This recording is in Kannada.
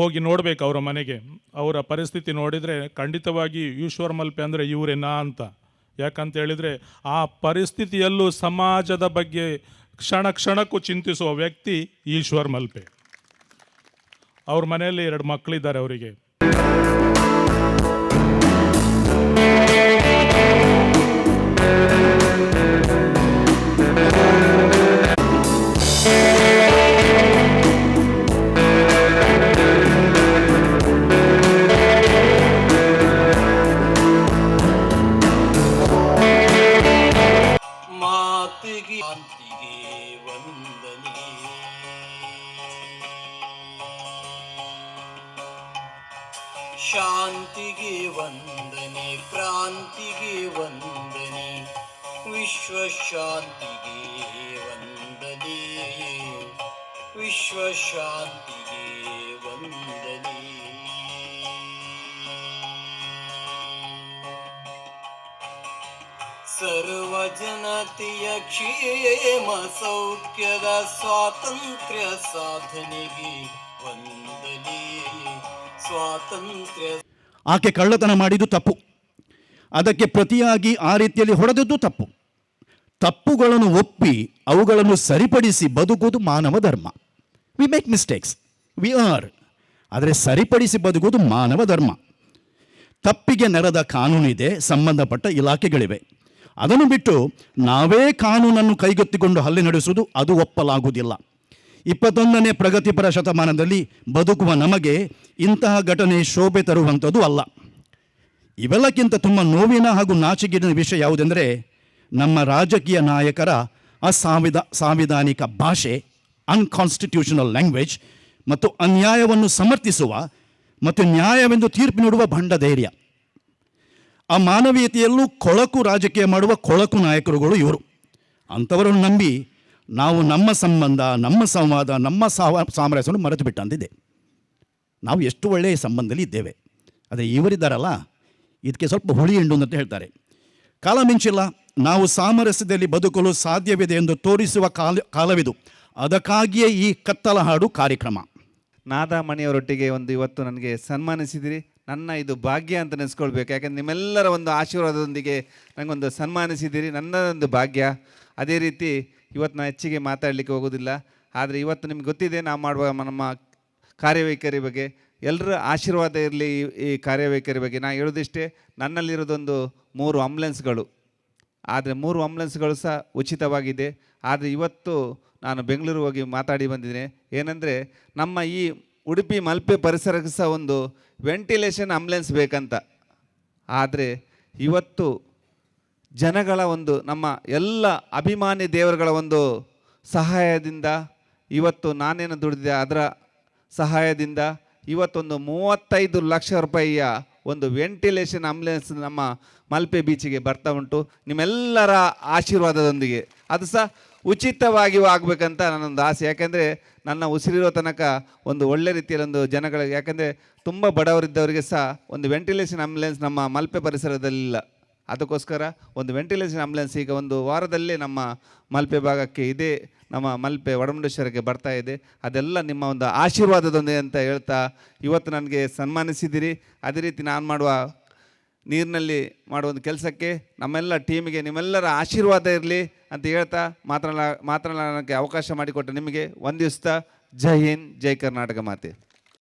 ಹೋಗಿ ನೋಡ್ಬೇಕು ಅವರ ಮನೆಗೆ. ಅವರ ಪರಿಸ್ಥಿತಿ ನೋಡಿದರೆ ಖಂಡಿತವಾಗಿ ಈಶ್ವರ ಮಲ್ಪೆ ಅಂದರೆ ಇವರೇನಾ ಅಂತ. ಯಾಕಂತ ಹೇಳಿದರೆ ಆ ಪರಿಸ್ಥಿತಿಯಲ್ಲೂ ಸಮಾಜದ ಬಗ್ಗೆ ಕ್ಷಣ ಕ್ಷಣಕ್ಕೂ ಚಿಂತಿಸುವ ವ್ಯಕ್ತಿ ಈಶ್ವರ್ ಮಲ್ಪೆ. ಅವ್ರ ಮನೆಯಲ್ಲಿ ಎರಡು ಮಕ್ಕಳಿದ್ದಾರೆ ಅವರಿಗೆ. कार्तिकीयान्तिके वन्दने वंदने। वन्दने प्रान्तिगे वन्दने वंदने वन्दने विश्वशान्ति ಸರ್ವ ಜನತೆಯ ಕ್ಷೇಮ ಸೌಖ್ಯದ ಸ್ವಾತಂತ್ರ್ಯ ಸಾಧನೆಗೆ ವಂದನೆ ಸ್ವಾತಂತ್ರ್ಯ ಆಕೆ ಕಳ್ಳತನ ಮಾಡಿದ್ದು ತಪ್ಪು. ಅದಕ್ಕೆ ಪ್ರತಿಯಾಗಿ ಆ ರೀತಿಯಲ್ಲಿ ಹೊಡೆದದ್ದು ತಪ್ಪು. ತಪ್ಪುಗಳನ್ನು ಒಪ್ಪಿ ಅವುಗಳನ್ನು ಸರಿಪಡಿಸಿ ಬದುಕುವುದು ಮಾನವ ಧರ್ಮ. We make mistakes we are ಆದರೆ ಸರಿಪಡಿಸಿ ಬದುಕುವುದು ಮಾನವ ಧರ್ಮ. ತಪ್ಪಿಗೆ ನೆರೆದ ಕಾನೂನಿದೆ, ಸಂಬಂಧಪಟ್ಟ ಇಲಾಖೆಗಳಿವೆ. ಅದನ್ನು ಬಿಟ್ಟು ನಾವೇ ಕಾನೂನನ್ನು ಕೈಗೆತ್ತಿಕೊಂಡು ಹಲ್ಲೆ ನಡೆಸುವುದು ಅದು ಒಪ್ಪಲಾಗುವುದಿಲ್ಲ. ಇಪ್ಪತ್ತೊಂದನೇ ಪ್ರಗತಿಪರ ಶತಮಾನದಲ್ಲಿ ಬದುಕುವ ನಮಗೆ ಇಂತಹ ಘಟನೆ ಶೋಭೆ ತರುವಂಥದ್ದು ಅಲ್ಲ. ಇವೆಲ್ಲಕ್ಕಿಂತ ತುಂಬ ನೋವಿನ ಹಾಗೂ ನಾಚಿಕೆಗಿನ ವಿಷಯ ಯಾವುದೆಂದರೆ ನಮ್ಮ ರಾಜಕೀಯ ನಾಯಕರ ಅಸಾಂವಿಧ ಸಾಂವಿಧಾನಿಕ ಭಾಷೆ ಅನ್ಕಾನ್ಸ್ಟಿಟ್ಯೂಷನಲ್ ಲ್ಯಾಂಗ್ವೇಜ್ ಮತ್ತು ಅನ್ಯಾಯವನ್ನು ಸಮರ್ಥಿಸುವ ಮತ್ತು ನ್ಯಾಯವೆಂದು ತೀರ್ಪು ನೀಡುವ ಭಂಡ ಧೈರ್ಯ ಆ ಮಾನವೀಯತೆಯಲ್ಲೂ ಕೊಳಕು ರಾಜಕೀಯ ಮಾಡುವ ಕೊಳಕು ನಾಯಕರುಗಳು ಇವರು. ಅಂಥವರನ್ನು ನಂಬಿ ನಾವು ನಮ್ಮ ಸಂಬಂಧ, ನಮ್ಮ ಸಂವಾದ, ನಮ್ಮ ಸಾಮರಸ್ಯವನ್ನು ಮರೆತು ಬಿಟ್ಟಂತಿದೆ. ನಾವು ಎಷ್ಟು ಒಳ್ಳೆಯ ಸಂಬಂಧದಲ್ಲಿ ಇದ್ದೇವೆ. ಅದೇ ಇವರಿದ್ದಾರಲ್ಲ, ಇದಕ್ಕೆ ಸ್ವಲ್ಪ ಹುಳಿ ಎಂಡು ಅಂತ ಹೇಳ್ತಾರೆ. ಕಾಲ ಮಿಂಚಿಲ್ಲ, ನಾವು ಸಾಮರಸ್ಯದಲ್ಲಿ ಬದುಕಲು ಸಾಧ್ಯವಿದೆ ಎಂದು ತೋರಿಸುವ ಕಾಲ, ಕಾಲವಿದು. ಅದಕ್ಕಾಗಿಯೇ ಈ ಕತ್ತಲ ಹಾಡು ಕಾರ್ಯಕ್ರಮ. ನಾದಾಮಣಿಯವರೊಟ್ಟಿಗೆ ಒಂದು ಇವತ್ತು ನನಗೆ ಸನ್ಮಾನಿಸಿದಿರಿ. ನನ್ನ ಇದು ಭಾಗ್ಯ ಅಂತ ನೆನೆಸ್ಕೊಳ್ಬೇಕು. ಯಾಕಂದ್ರೆ ನಿಮ್ಮೆಲ್ಲರ ಒಂದು ಆಶೀರ್ವಾದದೊಂದಿಗೆ ನನಗೊಂದು ಸನ್ಮಾನಿಸಿದಿರಿ ನನ್ನದೊಂದು ಭಾಗ್ಯ. ಅದೇ ರೀತಿ ಇವತ್ತು ನಾನು ಹೆಚ್ಚಿಗೆ ಮಾತಾಡಲಿಕ್ಕೆ ಹೋಗೋದಿಲ್ಲ. ಆದರೆ ಇವತ್ತು ನಿಮ್ಗೆ ಗೊತ್ತಿದೆ ನಾವು ಮಾಡುವ ನಮ್ಮ ಕಾರ್ಯವೈಖರಿ ಬಗ್ಗೆ. ಎಲ್ಲರ ಆಶೀರ್ವಾದ ಇರಲಿ ಈ ಕಾರ್ಯವೈಖರಿ ಬಗ್ಗೆ. ನಾನು ಹೇಳೋದಿಷ್ಟೇ, ನನ್ನಲ್ಲಿರೋದೊಂದು ಮೂರು ಆಂಬ್ಯುಲೆನ್ಸ್ಗಳು ಆದರೆ ಮೂರು ಆಂಬ್ಯುಲೆನ್ಸ್ಗಳು ಸಹ ಉಚಿತವಾಗಿದೆ. ಆದರೆ ಇವತ್ತು ನಾನು ಬೆಂಗಳೂರು ಹೋಗಿ ಮಾತಾಡಿ ಬಂದಿದ್ದೇನೆ. ಏನಂದರೆ, ನಮ್ಮ ಈ ಉಡುಪಿ ಮಲ್ಪೆ ಪರಿಸರಕ್ಕೆ ಸಹ ಒಂದು ವೆಂಟಿಲೇಷನ್ ಆಂಬ್ಯುಲೆನ್ಸ್ ಬೇಕಂತ. ಆದರೆ ಇವತ್ತು ಜನಗಳ ಒಂದು ನಮ್ಮ ಎಲ್ಲ ಅಭಿಮಾನಿ ದೇವರುಗಳ ಒಂದು ಸಹಾಯದಿಂದ ಇವತ್ತು ನಾನೇನು ದುಡಿದೆ ಅದರ ಸಹಾಯದಿಂದ ಇವತ್ತೊಂದು ಮೂವತ್ತೈದು ಲಕ್ಷ ರೂಪಾಯಿಯ ಒಂದು ವೆಂಟಿಲೇಷನ್ ಆಂಬ್ಯುಲೆನ್ಸ್ ನಮ್ಮ ಮಲ್ಪೆ ಬೀಚಿಗೆ ಬರ್ತಾ ಉಂಟು. ನಿಮ್ಮೆಲ್ಲರ ಆಶೀರ್ವಾದದೊಂದಿಗೆ. ಅದು ಸಹ ಉಚಿತವಾಗಿ ಆಗಬೇಕಂತ ನನ್ನೊಂದು ಆಸೆ. ಯಾಕೆಂದರೆ ನನ್ನ ಉಸಿರಿರೋ ತನಕ ಒಂದು ಒಳ್ಳೆ ರೀತಿಯಲ್ಲಿ ಒಂದು ಜನಗಳಿಗೆ ಯಾಕೆಂದರೆ ತುಂಬ ಬಡವರಿದ್ದವರಿಗೆ ಸಹ ಒಂದು ವೆಂಟಿಲೇಷನ್ ಆಂಬ್ಯುಲೆನ್ಸ್ ನಮ್ಮ ಮಲ್ಪೆ ಪರಿಸರದಲ್ಲಿಲ್ಲ. ಅದಕ್ಕೋಸ್ಕರ ಒಂದು ವೆಂಟಿಲೇಷನ್ ಆಂಬ್ಯುಲೆನ್ಸ್ ಈಗ ಒಂದು ವಾರದಲ್ಲೇ ನಮ್ಮ ಮಲ್ಪೆ ಭಾಗಕ್ಕೆ ಇದೇ, ನಮ್ಮ ಮಲ್ಪೆ ವಡಮುಂಡೇಶ್ವರಕ್ಕೆ ಬರ್ತಾ ಇದೆ. ಅದೆಲ್ಲ ನಿಮ್ಮ ಒಂದು ಆಶೀರ್ವಾದದೊಂದಿಗೆ ಅಂತ ಹೇಳ್ತಾ ಇವತ್ತು ನನಗೆ ಸನ್ಮಾನಿಸಿದ್ದೀರಿ. ಅದೇ ರೀತಿ ನಾನು ಮಾಡುವ ನೀರಿನಲ್ಲಿ ಮಾಡುವ ಒಂದು ಕೆಲಸಕ್ಕೆ ನಮ್ಮೆಲ್ಲ ಟೀಮಿಗೆ ನಿಮ್ಮೆಲ್ಲರ ಆಶೀರ್ವಾದ ಇರಲಿ ಅಂತ ಹೇಳ್ತಾ ಮಾತನಾಡ ಮಾತನಾಡೋಕ್ಕೆ ಅವಕಾಶ ಮಾಡಿಕೊಟ್ಟ ನಿಮಗೆ. ವಂದಿಸ್ತಾ. ಜೈ ಹಿಂದ್, ಜೈ ಕರ್ನಾಟಕ ಮಾತೆ.